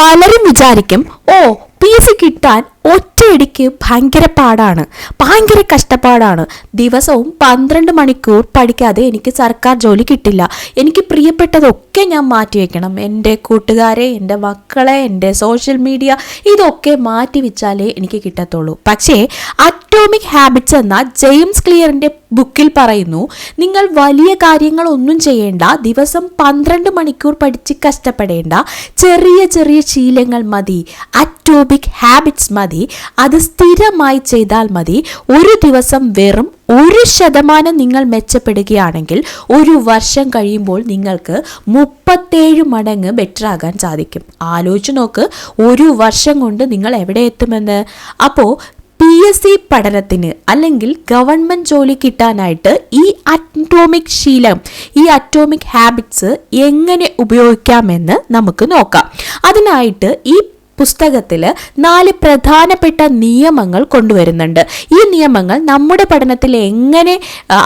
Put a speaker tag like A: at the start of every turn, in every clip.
A: പലരും വിചാരിക്കും ഓ P C കിട്ടാൻ ഒറ്റയടിക്ക് ഭയങ്കര പാടാണ് ഭയങ്കര കഷ്ടപ്പാടാണ്. ദിവസവും പന്ത്രണ്ട് മണിക്കൂർ പഠിക്കാതെ എനിക്ക് സർക്കാർ ജോലി കിട്ടില്ല. എനിക്ക് പ്രിയപ്പെട്ടതൊക്കെ ഞാൻ മാറ്റിവെക്കണം എന്റെ കൂട്ടുകാരെ എന്റെ മക്കളെ എന്റെ സോഷ്യൽ മീഡിയ ഇതൊക്കെ മാറ്റി വെച്ചാലേ എനിക്ക് കിട്ടത്തുള്ളൂ. പക്ഷേ അറ്റോമിക് ഹാബിറ്റ്സ് എന്ന ജെയിംസ് ക്ലിയറിന്റെ ബുക്കിൽ പറയുന്നു നിങ്ങൾ വലിയ കാര്യങ്ങളൊന്നും ചെയ്യേണ്ട ദിവസം പന്ത്രണ്ട് മണിക്കൂർ പഠിച്ച് കഷ്ടപ്പെടേണ്ട ചെറിയ ചെറിയ ശീലങ്ങൾ മതി അറ്റോമിക് ഹാബിറ്റ്സ് മതി അത് സ്ഥിരമായി ചെയ്താൽ മതി ഒരു ദിവസം വെറും ഒരു ശതമാനം നിങ്ങൾ മെച്ചപ്പെടുകയാണെങ്കിൽ ഒരു വർഷം കഴിയുമ്പോൾ നിങ്ങൾക്ക് മുപ്പത്തേഴ് മടങ്ങ് ബെറ്റർ ആകാൻ സാധിക്കും. ആലോചിച്ച് നോക്ക് ഒരു വർഷം കൊണ്ട് നിങ്ങൾ എവിടെ എത്തുമെന്ന്? അപ്പോൾ പി എസ് സി പഠനത്തിന് അല്ലെങ്കിൽ ഗവൺമെന്റ് ജോലി കിട്ടാനായിട്ട് ഈ അറ്റോമിക് ശീലം ഈ അറ്റോമിക് ഹാബിറ്റ്സ് എങ്ങനെ ഉപയോഗിക്കാമെന്ന് നമുക്ക് നോക്കാം. അതിനായിട്ട് ഈ പുസ്തകത്തിൽ നാല് പ്രധാനപ്പെട്ട നിയമങ്ങൾ കൊണ്ടുവരുന്നുണ്ട്. ഈ നിയമങ്ങൾ നമ്മുടെ പഠനത്തിൽ എങ്ങനെ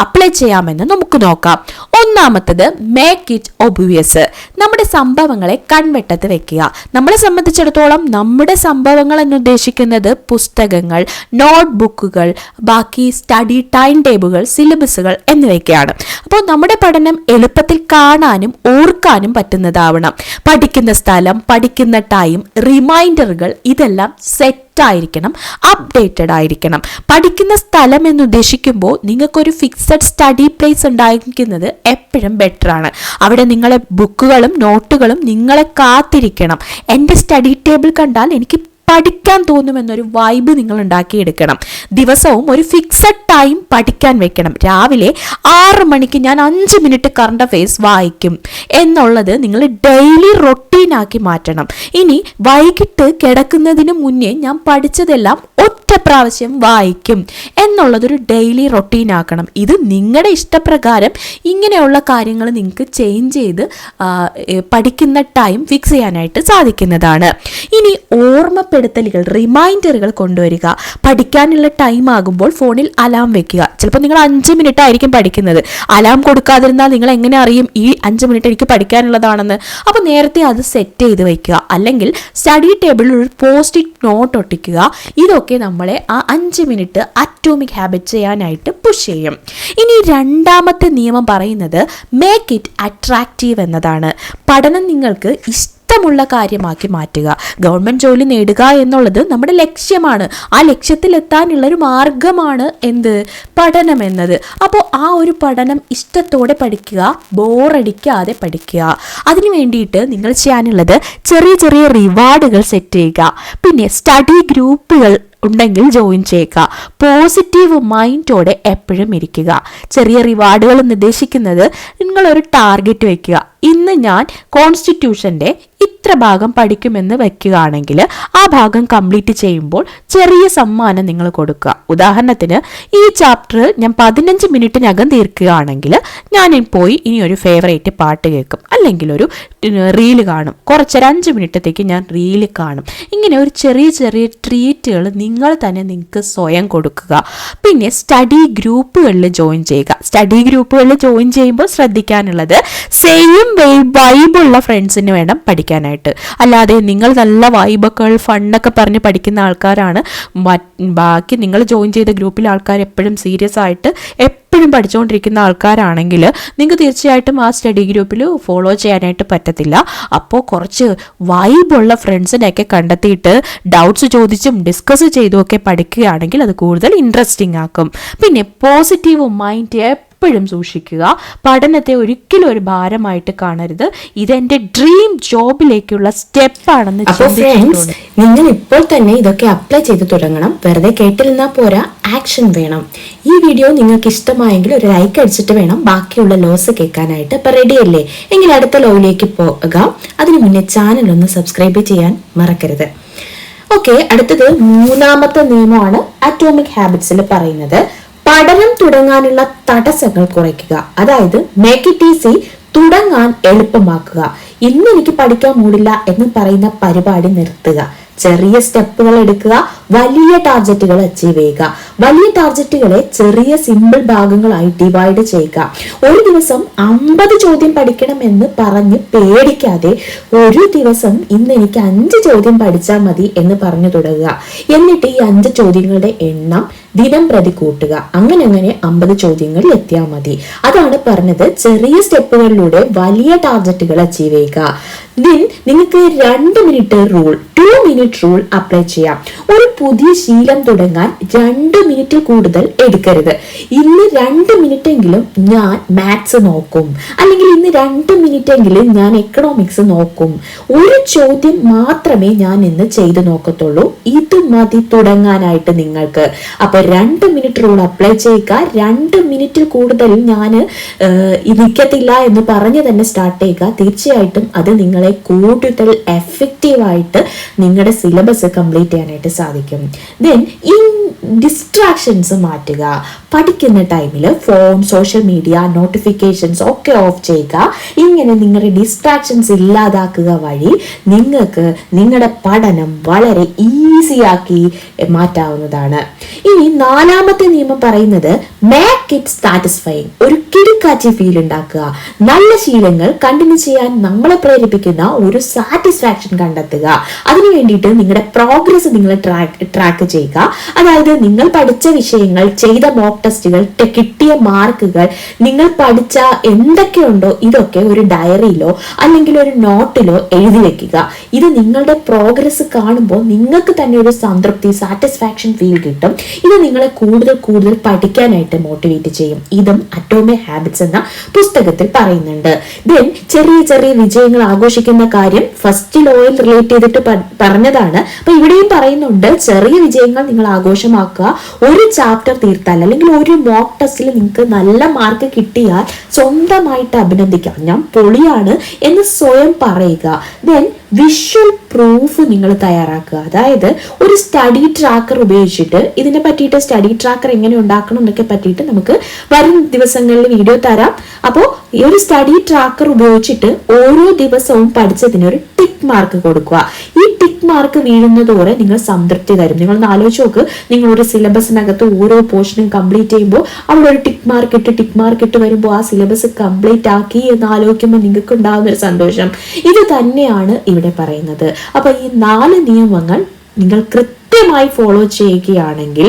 A: അപ്ലൈ ചെയ്യാമെന്ന് നമുക്ക് നോക്കാം. ഒന്നാമത്തത് മേക്ക് ഇറ്റ് ഒബ്വിയസ് നമ്മുടെ സംഭവങ്ങളെ കൺവെട്ടത്ത് വെക്കുക. നമ്മളെ സംബന്ധിച്ചിടത്തോളം നമ്മുടെ സംഭവങ്ങൾ എന്നുദ്ദേശിക്കുന്നത് പുസ്തകങ്ങൾ നോട്ട് ബുക്കുകൾ ബാക്കി സ്റ്റഡി ടൈം ടേബിളുകൾ സിലബസുകൾ എന്നിവയൊക്കെയാണ്. അപ്പോൾ നമ്മുടെ പഠനം എളുപ്പത്തിൽ കാണാനും ഓർക്കാനും പറ്റുന്നതാവണം. പഠിക്കുന്ന സ്ഥലം പഠിക്കുന്ന ടൈം റിമൈൻഡറുകൾ ഇതെല്ലാം സെറ്റ് ആയിരിക്കണം അപ്ഡേറ്റഡ് ആയിരിക്കണം പഠിക്കുന്ന സ്ഥലം എന്ന് ഉദ്ദേശിക്കുമ്പോൾ നിങ്ങൾക്കൊരു ഫിക്സഡ് സ്റ്റഡി പ്ലേസ് ഉണ്ടായിരിക്കുന്നത് എപ്പോഴും ബെറ്റർ ആണ്. അവിടെ നിങ്ങളെ ബുക്കുകളും നോട്ടുകളും നിങ്ങളെ കാത്തിരിക്കണം. എന്റെ സ്റ്റഡി ടേബിൾ കണ്ടാൽ എനിക്ക് പഠിക്കാൻ തോന്നുമെന്നൊരു വൈബ് നിങ്ങൾ ഉണ്ടാക്കിയെടുക്കണം. ദിവസവും ഒരു ഫിക്സഡ് ടൈം പഠിക്കാൻ വെക്കണം. രാവിലെ ആറ് മണിക്ക് ഞാൻ അഞ്ച് മിനിറ്റ് കറണ്ട് അഫേഴ്സ് വായിക്കും. എന്നുള്ളത് നിങ്ങൾ ഡെയിലി റൊട്ടീനാക്കി മാറ്റണം. ഇനി വൈകിട്ട് കിടക്കുന്നതിന് മുന്നേ ഞാൻ പഠിച്ചതെല്ലാം ഒറ്റ പ്രാവശ്യം വായിക്കും. എന്നുള്ളതൊരു ഡെയിലി റൊട്ടീൻ ആക്കണം. ഇത് നിങ്ങളുടെ ഇഷ്ടപ്രകാരം ഇങ്ങനെയുള്ള കാര്യങ്ങൾ നിങ്ങൾക്ക് ചേഞ്ച് ചെയ്ത് പഠിക്കുന്ന ടൈം ഫിക്സ് ചെയ്യാനായിട്ട് സാധിക്കുന്നതാണ്. ഇനി ഓർമ്മപ്പെടുത്തലുകൾ റിമൈൻഡറുകൾ കൊണ്ടുവരിക. പഠിക്കാനുള്ള ടൈം ആകുമ്പോൾ ഫോണിൽ അലാം വെക്കുക. ചിലപ്പോൾ നിങ്ങൾ അഞ്ച് മിനിറ്റ് ആയിരിക്കും പഠിക്കുന്നത്. അലാം കൊടുക്കാതിരുന്നാൽ നിങ്ങൾ എങ്ങനെ അറിയും? ഈ അഞ്ച് മിനിറ്റ് എനിക്ക് പഠിക്കാനുള്ളതാണെന്ന്. അപ്പോൾ നേരത്തെ അത് സെറ്റ് ചെയ്ത് വയ്ക്കുക അല്ലെങ്കിൽ സ്റ്റഡി ടേബിളിൽ ഒരു പോസ്റ്റ് ഇറ്റ് നോട്ട് ഒട്ടിക്കുക. ഇതൊക്കെ നമ്മളെ ആ അഞ്ച് മിനിറ്റ് അറ്റോമിക് ഹാബിറ്റ് ചെയ്യാനായിട്ട് പുഷ് ചെയ്യും. ഇനി രണ്ടാമത്തെ നിയമം പറയുന്നത് മേക്ക് ഇറ്റ് അട്രാക്റ്റീവ് എന്നതാണ്. പഠനം നിങ്ങൾക്ക് ഇഷ്ടമുള്ള കാര്യമാക്കി മാറ്റുക. ഗവൺമെന്റ് ജോലി നേടുക എന്നുള്ളത് നമ്മുടെ ലക്ഷ്യമാണ്. ആ ലക്ഷ്യത്തിലെത്താനുള്ള ഒരു മാർഗമാണ് എന്ത്? പഠനം എന്നത്. അപ്പോൾ ആ ഒരു പഠനം ഇഷ്ടത്തോടെ പഠിക്കുക ബോറടിക്കാതെ പഠിക്കുക. അതിനു വേണ്ടിയിട്ട് നിങ്ങൾ ചെയ്യാനുള്ളത് ചെറിയ ചെറിയ റിവാർഡുകൾ സെറ്റ് ചെയ്യുക. പിന്നെ സ്റ്റഡി ഗ്രൂപ്പുകൾ ഉണ്ടെങ്കിൽ ജോയിൻ ചെയ്യുക പോസിറ്റീവ് മൈൻഡോടെ എപ്പോഴും ഇരിക്കുക. ചെറിയ റിവാർഡുകൾ നിർദ്ദേശിക്കുന്നത് നിങ്ങളൊരു ടാർഗറ്റ് വയ്ക്കുക ഇന്ന് ഞാൻ കോൺസ്റ്റിറ്റ്യൂഷന്റെ ഇത്ര ഭാഗം പഠിക്കുമെന്ന് വെക്കുകയാണെങ്കിൽ ആ ഭാഗം കംപ്ലീറ്റ് ചെയ്യുമ്പോൾ ചെറിയ സമ്മാനം നിങ്ങൾ കൊടുക്കുക. ഉദാഹരണത്തിന് ഈ ചാപ്റ്റർ ഞാൻ പതിനഞ്ച് മിനിറ്റിനകം തീർക്കുകയാണെങ്കിൽ ഞാൻ പോയി ഇനി ഒരു ഫേവറേറ്റ് പാട്ട് കേൾക്കും. അല്ലെങ്കിൽ ഒരു റീൽ കാണും. കുറച്ചൊരു അഞ്ച് മിനിറ്റത്തേക്ക് ഞാൻ റീൽ കാണും. ഇങ്ങനെ ഒരു ചെറിയ ചെറിയ ട്രീറ്റുകൾ നിങ്ങൾ തന്നെ നിങ്ങൾക്ക് സ്വയം കൊടുക്കുക. പിന്നെ സ്റ്റഡി ഗ്രൂപ്പുകളിൽ ജോയിൻ ചെയ്യുക. സ്റ്റഡി ഗ്രൂപ്പുകളിൽ ജോയിൻ ചെയ്യുമ്പോൾ ശ്രദ്ധിക്കാനുള്ളത് സെയിം വൈബുള്ള ഫ്രണ്ട്സിന് വേണം പഠിക്കാനായിട്ട്. അല്ലാതെ നിങ്ങൾ നല്ല വൈബൊക്കെ ഫണ്ണൊക്കെ പറഞ്ഞ് പഠിക്കുന്ന ആൾക്കാരാണ്. ബാക്കി നിങ്ങൾ ജോയിൻ ചെയ്ത ഗ്രൂപ്പിലെ ആൾക്കാർ എപ്പോഴും സീരിയസ് ആയിട്ട് എപ്പോഴും പഠിച്ചുകൊണ്ടിരിക്കുന്ന ആൾക്കാരാണെങ്കിൽ നിങ്ങൾക്ക് തീർച്ചയായിട്ടും ആ സ്റ്റഡി ഗ്രൂപ്പിൽ ഫോളോ ചെയ്യാനായിട്ട് പറ്റത്തില്ല. അപ്പോൾ കുറച്ച് വൈബുള്ള ഫ്രണ്ട്സിനെയൊക്കെ കണ്ടെത്തിയിട്ട് ഡൗട്ട്സ് ചോദിച്ചും ഡിസ്കസ് ചെയ്തും ഒക്കെ പഠിക്കുകയാണെങ്കിൽ അത് കൂടുതൽ ഇൻട്രസ്റ്റിംഗ് ആക്കും. പിന്നെ പോസിറ്റീവ് മൈൻഡ് എപ്പോഴും സൂക്ഷിക്കുക. പഠനത്തെ ഒരിക്കലും ഒരു ഭാരമായിട്ട് കാണരുത്. ഇതെന്റെ ഡ്രീം ജോബിലേക്കുള്ള സ്റ്റെപ്പാണെന്ന്
B: ആണെന്ന് ഫ്രണ്ട്സ് നിങ്ങൾ ഇപ്പോൾ തന്നെ ഇതൊക്കെ അപ്ലൈ ചെയ്ത് തുടങ്ങണം. വെറുതെ കേട്ടിരുന്നാൽ പോരാ ആക്ഷൻ വേണം. ഈ വീഡിയോ നിങ്ങൾക്ക് ഇഷ്ടമായെങ്കിൽ ഒരു ലൈക്ക് അടിച്ചിട്ട് വേണം ബാക്കിയുള്ള ലോസ് കേൾക്കാനായിട്ട്. അപ്പൊ റെഡി അല്ലേ? എങ്കിൽ അടുത്ത ലോയിലേക്ക് പോകുക അതിനു മുന്നേ ചാനൽ ഒന്ന് സബ്സ്ക്രൈബ് ചെയ്യാൻ മറക്കരുത്. ഓക്കെ അടുത്തത് മൂന്നാമത്തെ നിയമമാണ് അറ്റോമിക് ഹാബിറ്റ്സിൽ പറയുന്നത്. പഠനം തുടങ്ങാനുള്ള തടസ്സങ്ങൾ കുറയ്ക്കുക. അതായത് മേക്ക് ഇറ്റ് ഈസി തുടങ്ങാൻ എളുപ്പമാക്കുക. ഇന്ന് എനിക്ക് പഠിക്കാൻ മൂടില്ല എന്ന് പറയുന്ന പരിപാടി നിർത്തുക. ചെറിയ സ്റ്റെപ്പുകൾ എടുക്കുക.
A: വലിയ ടാർജറ്റുകൾ അച്ചീവ് ചെയ്യുക. വലിയ ടാർജറ്റുകളെ ചെറിയ സിമ്പിൾ ഭാഗങ്ങളായി ഡിവൈഡ് ചെയ്യുക. ഒരു ദിവസം അമ്പത് ചോദ്യം പഠിക്കണമെന്ന് പറഞ്ഞ് പേടിക്കാതെ ഒരു ദിവസം ഇന്ന് എനിക്ക് അഞ്ച് ചോദ്യം പഠിച്ചാൽ മതി എന്ന് പറഞ്ഞു തുടങ്ങുക. എന്നിട്ട് ഈ അഞ്ച് ചോദ്യങ്ങളുടെ എണ്ണം ദിനം പ്രതി കൂട്ടുക. അങ്ങനെ അങ്ങനെ അമ്പത് ചോദ്യങ്ങളിൽ എത്തിയാൽ മതി. അതാണ് പറഞ്ഞത് ചെറിയ സ്റ്റെപ്പുകളിലൂടെ വലിയ ടാർഗറ്റുകൾ അച്ചീവ് ചെയ്യുക. ദിൻ നിങ്ങൾക്ക് രണ്ട് minute rule two minute rule apply ചെയ്യാം. ഒരു പുതിയ ശീലം തുടങ്ങാൻ രണ്ട് മിനിറ്റ് കൂടുതൽ എടുക്കരുത്. ഇന്ന് രണ്ട് മിനിറ്റ് എങ്കിലും ഞാൻ മാത്സ് നോക്കും. അല്ലെങ്കിൽ ഇന്ന് രണ്ട് മിനിറ്റ് എങ്കിലും ഞാൻ എക്കണോമിക്സ് നോക്കും. ഒരു ചോദ്യം മാത്രമേ ഞാൻ ഇന്ന് ചെയ്തു നോക്കത്തുള്ളൂ. ഇത് മതി തുടങ്ങാനായിട്ട് നിങ്ങൾക്ക്. അപ്പൊ രണ്ട് മിനിറ്റ് റൂൾ അപ്ലൈ ചെയ്യുക. രണ്ട് മിനിറ്റ് കൂടുതൽ ഞാൻ നിൽക്കത്തില്ല എന്ന് പറഞ്ഞ് തന്നെ സ്റ്റാർട്ട് ചെയ്യുക. തീർച്ചയായിട്ടും അത് നിങ്ങളെ കൂടുതൽ എഫക്റ്റീവായിട്ട് നിങ്ങളുടെ സിലബസ് കംപ്ലീറ്റ് ചെയ്യാനായിട്ട് സാധിക്കും. ദെൻ ഈ ഡിസ്ട്രാക്ഷൻസ് മാറ്റുക. പഠിക്കുന്ന ടൈമിൽ ഫോൺ സോഷ്യൽ മീഡിയ നോട്ടിഫിക്കേഷൻസ് ഒക്കെ ഓഫ് ചെയ്യുക. ഇങ്ങനെ നിങ്ങളുടെ ഡിസ്ട്രാക്ഷൻസ് ഇല്ലാതാക്കുക വഴി നിങ്ങൾക്ക് നിങ്ങളുടെ പഠനം വളരെ ഈസിയാക്കി മാറ്റാവുന്നതാണ്. ഇനി നാലാമത്തെ നിയമം പറയുന്നത് മേക്ക് ഇറ്റ് സാറ്റിസ്ഫൈങ് ഒരു കിടുക്കാച്ചി ഫീൽ ഉണ്ടാക്കുക. നല്ല ശീലങ്ങൾ കണ്ടിന്യൂ ചെയ്യാൻ നമ്മളെ പ്രേരിപ്പിക്കുന്ന ഒരു സാറ്റിസ്ഫാക്ഷൻ കണ്ടെത്തുക. അതിനു വേണ്ടിയിട്ട് നിങ്ങളുടെ പ്രോഗ്രസ് നിങ്ങൾ ട്രാക്ക് ട്രാക്ക് ചെയ്യുക. അതായത് നിങ്ങൾ പഠിച്ച വിഷയങ്ങൾ ചെയ്ത മോക്ക് ടെസ്റ്റുകൾ കിട്ടിയ മാർക്കുകൾ നിങ്ങൾ പഠിച്ച എന്തൊക്കെയുണ്ടോ ഇതൊക്കെ ഒരു ഡയറിയിലോ അല്ലെങ്കിൽ ഒരു നോട്ടിലോ എഴുതി വെക്കുക. ഇത് നിങ്ങളുടെ പ്രോഗ്രസ് കാണുമ്പോൾ നിങ്ങൾക്ക് തന്നെ ഒരു സംതൃപ്തി സാറ്റിസ്ഫാക്ഷൻ ഫീൽ കിട്ടും. ഇത് നിങ്ങളെ കൂടുതൽ കൂടുതൽ പഠിക്കാനായിട്ട് മോട്ടിവേറ്റ് ചെയ്യും. ഇതും അറ്റോമിക് ഹാബിറ്റ്സ് എന്ന പുസ്തകത്തിൽ പറയുന്നുണ്ട്. ദെൻ ചെറിയ ചെറിയ വിജയങ്ങൾ ആഘോഷിക്കുന്ന കാര്യം ഫസ്റ്റ് ലോയിൽ റിലേറ്റ് ചെയ്തിട്ട് പറഞ്ഞതാണ്. അപ്പൊ ഇവിടെയും പറയുന്നുണ്ട് ചെറിയ വിജയങ്ങൾ നിങ്ങൾ ആഘോഷമാക്കുക. ഒരു ചാപ്റ്റർ തീർത്താൽ അല്ലെങ്കിൽ ഒരു മോക്ക് ടെസ്റ്റിൽ നിങ്ങൾക്ക് നല്ല മാർക്ക് കിട്ടിയാൽ സ്വന്തമായിട്ട് അഭിനന്ദിക്കാം. ഞാൻ പൊളിയാണ് എന്ന് സ്വയം പറയുക. ദെൻ വിഷ്വൽ പ്രൂഫ് നിങ്ങൾ തയ്യാറാക്കുക. അതായത് ഒരു സ്റ്റഡി ട്രാക്കർ ഉപയോഗിച്ചിട്ട് ഇതിനെ പറ്റിയിട്ട് സ്റ്റഡി ട്രാക്കർ എങ്ങനെ ഉണ്ടാക്കണം എന്നൊക്കെ പറ്റിയിട്ട് നമുക്ക് വരും ദിവസങ്ങളിൽ വീഡിയോ തരാം. അപ്പോൾ ഈ ഒരു സ്റ്റഡി ട്രാക്കർ ഉപയോഗിച്ചിട്ട് ഓരോ ദിവസവും പഠിച്ചതിന് ഒരു ടിക്ക് മാർക്ക് കൊടുക്കുക. ഈ ടിക്ക് മാർക്ക് വീഴുന്നതോടെ നിങ്ങൾ സംതൃപ്തി തരും. നിങ്ങൾ ഒന്ന് ആലോചിച്ച് നോക്ക്. നിങ്ങൾ ഒരു സിലബസിനകത്ത് ഓരോ പോർഷനും കംപ്ലീറ്റ് ചെയ്യുമ്പോൾ അവിടെ ഒരു ടിക്ക് മാർക്ക് ഇട്ട് ടിക്ക് മാർക്ക് ഇട്ട് വരുമ്പോൾ ആ സിലബസ് കംപ്ലീറ്റ് ആക്കി എന്ന് ആലോചിക്കുമ്പോൾ നിങ്ങൾക്ക് ഉണ്ടാകുന്ന ഒരു സന്തോഷം. ഇത് തന്നെയാണ് ഇവിടെ പറയുന്നത്. അപ്പൊ ഈ നാല് നിയമങ്ങൾ നിങ്ങൾ കൃത്യമായി ഫോളോ ചെയ്യുകയാണെങ്കിൽ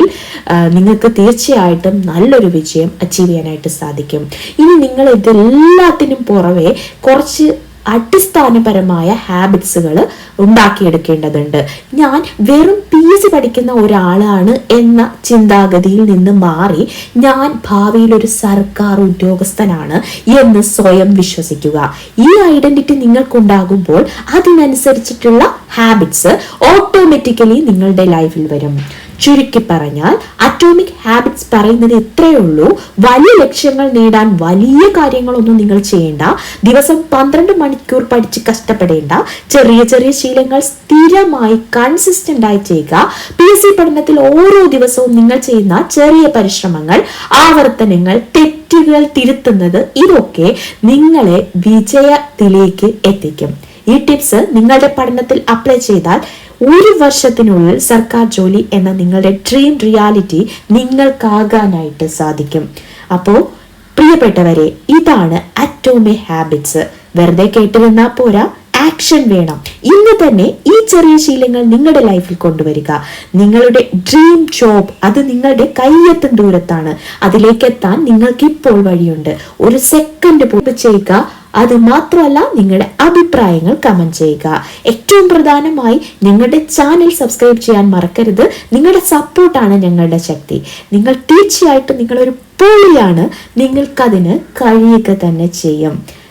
A: നിങ്ങൾക്ക് തീർച്ചയായിട്ടും നല്ലൊരു വിജയം അച്ചീവ് ചെയ്യാനായിട്ട് സാധിക്കും. ഇനി നിങ്ങൾ ഇതെല്ലാത്തിനും പുറമെ കുറച്ച് അടിസ്ഥാനപരമായ ഹാബിറ്റ്സുകൾ ഉണ്ടാക്കിയെടുക്കേണ്ടതുണ്ട്. ഞാൻ വെറും പി എസ് പഠിക്കുന്ന ഒരാളാണ് എന്ന ചിന്താഗതിയിൽ നിന്ന് മാറി ഞാൻ ഭാവിയിൽ ഒരു സർക്കാർ ഉദ്യോഗസ്ഥനാണ് എന്ന് സ്വയം വിശ്വസിക്കുക. ഈ ഐഡന്റിറ്റി നിങ്ങൾക്കുണ്ടാകുമ്പോൾ അതിനനുസരിച്ചിട്ടുള്ള ഹാബിറ്റ്സ് ഓട്ടോമാറ്റിക്കലി നിങ്ങളുടെ ലൈഫിൽ വരും. ചുരുക്കി പറഞ്ഞാൽ അറ്റോമിക് ഹാബിറ്റ്സ് പറയുന്നത് ഇത്രയേ ഉള്ളൂ. വലിയ ലക്ഷ്യങ്ങൾ നേടാൻ വലിയ കാര്യങ്ങളൊന്നും നിങ്ങൾ ചെയ്യേണ്ട. ദിവസം പന്ത്രണ്ട് മണിക്കൂർ പഠിച്ച് കഷ്ടപ്പെടേണ്ട. ചെറിയ ചെറിയ ശീലങ്ങൾ സ്ഥിരമായി കൺസിസ്റ്റന്റ് ആയി ചെയ്യുക. പി എസ് സി പഠനത്തിൽ ഓരോ ദിവസവും നിങ്ങൾ ചെയ്യുന്ന ചെറിയ പരിശ്രമങ്ങൾ ആവർത്തനങ്ങൾ തെറ്റുകൾ തിരുത്തുന്നത് ഇതൊക്കെ നിങ്ങളെ വിജയത്തിലേക്ക് എത്തിക്കും. ഈ ടിപ്സ് നിങ്ങളുടെ പഠനത്തിൽ അപ്ലൈ ചെയ്താൽ ഒരു വർഷത്തിനുള്ളിൽ സർക്കാർ ജോലി എന്ന നിങ്ങളുടെ ഡ്രീം റിയാലിറ്റി നിങ്ങൾക്കാകാനായിട്ട് സാധിക്കും. അപ്പോൾ പ്രിയപ്പെട്ടവരെ ഇതാണ് അറ്റോമി ഹാബിറ്റ്സ് വെറുതെ കേട്ടിരുന്നാൽ പോരാ. ആക്ഷൻ വേണം. ഇന്ന് തന്നെ ഈ ചെറിയ ശീലങ്ങൾ നിങ്ങളുടെ ലൈഫിൽ കൊണ്ടുവരിക. നിങ്ങളുടെ ഡ്രീം ജോബ് അത് നിങ്ങളുടെ കയ്യെത്തും ദൂരത്താണ്. അതിലേക്ക് എത്താൻ നിങ്ങൾക്ക് ഇപ്പോൾ വഴിയുണ്ട്. ഒരു സെക്കൻഡ് പോയി ചെയ്യുക. അത് മാത്രമല്ല നിങ്ങളുടെ അഭിപ്രായങ്ങൾ കമന്റ് ചെയ്യുക. ഏറ്റവും പ്രധാനമായി നിങ്ങളുടെ ചാനൽ സബ്സ്ക്രൈബ് ചെയ്യാൻ മറക്കരുത്. നിങ്ങളുടെ സപ്പോർട്ടാണ് ഞങ്ങളുടെ ശക്തി. നിങ്ങൾ തീർച്ചയായിട്ടും നിങ്ങളൊരു പൊളിയാണ്. നിങ്ങൾക്കതിന് കഴിയുക തന്നെ ചെയ്യും.